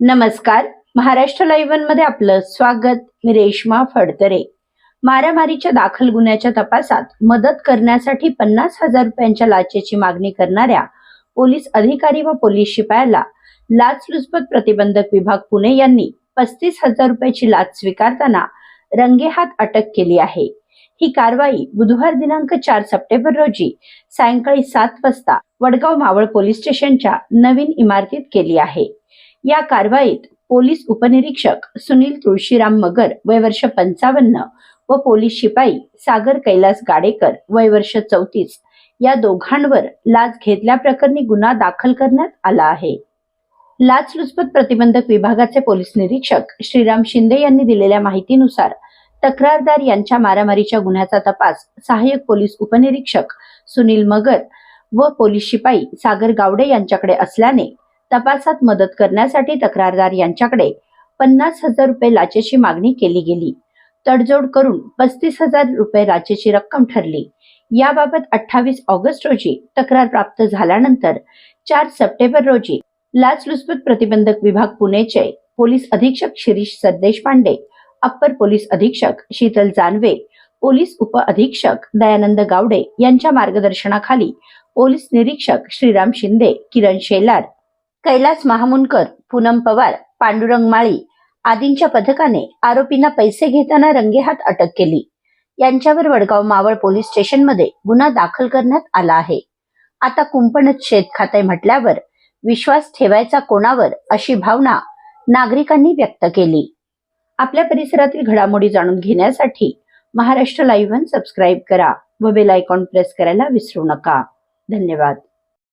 नमस्कार. महाराष्ट्र लाईव्हमध्ये आपलं स्वागत. मी रेश्मा फडतरे. मारामारीच्या दाखल गुन्ह्याच्या तपासात मदत करण्यासाठी पन्नास हजार रुपयांच्या लाचेची मागणी करणाऱ्या पोलीस अधिकारी व पोलीस शिपायाला लाचलुचपत प्रतिबंधक विभाग पुणे यांनी पस्तीस हजार रुपयाची लाच स्वीकारताना रंगेहात अटक केली आहे. ही कारवाई बुधवार दिनांक चार सप्टेंबर रोजी सायंकाळी सात वाजता वडगाव मावळ पोलीस स्टेशनच्या नवीन इमारतीत केली आहे. या कारवाईत पोलीस उपनिरीक्षक सुनील तुळशीराम मगर वय वर्ष पंचावन्न व पोलीस शिपाई सागर कैलास गाडेकर वय वर्ष चौतीस या दोघांवर लाच घेतल्याप्रकरणी गुन्हा दाखल करण्यात आला आहे. लाचलुचपत प्रतिबंधक विभागाचे पोलीस निरीक्षक श्रीराम शिंदे यांनी दिलेल्या माहितीनुसार तक्रारदार यांच्या मारामारीच्या गुन्ह्याचा तपास सहाय्यक पोलीस उपनिरीक्षक सुनील मगर व पोलीस शिपाई सागर गावडे यांच्याकडे असल्याने तपासात मदत करण्यासाठी तक्रारदार यांच्याकडे पन्नास हजार रुपये लाचेची मागणी केली गेली. तडजोड करून पस्तीस हजार रुपये लाचेची रक्कम ठरली. याबाबत अठ्ठावीस ऑगस्ट रोजी तक्रार प्राप्त झाल्यानंतर चार सप्टेंबर रोजी लाचलुचपत प्रतिबंधक विभाग पुणेचे पोलीस अधीक्षक Shirish Sardeshpande upper police अधीक्षक शीतल जानवे पोलीस उप अधीक्षक दयानंद गावडे यांच्या मार्गदर्शनाखाली पोलीस निरीक्षक श्रीराम शिंदे किरण शेलार कैलास महामुनकर पूनम पवार पांडुरंग माळी आदींच्या पथकाने आरोपींना पैसे घेताना रंगेहात अटक केली. यांच्यावर वडगाव मावळ पोलीस स्टेशनमध्ये गुन्हा दाखल करण्यात आला आहे. आता कुंपणच शेत खाते म्हटल्यावर विश्वास ठेवायचा कोणावर अशी भावना नागरिकांनी व्यक्त केली. आपल्या परिसरातील घडामोडी जाणून घेण्यासाठी महाराष्ट्र लाईव्ह वन सबस्क्राईब करा व बेल आयकॉन प्रेस करायला विसरू नका. धन्यवाद.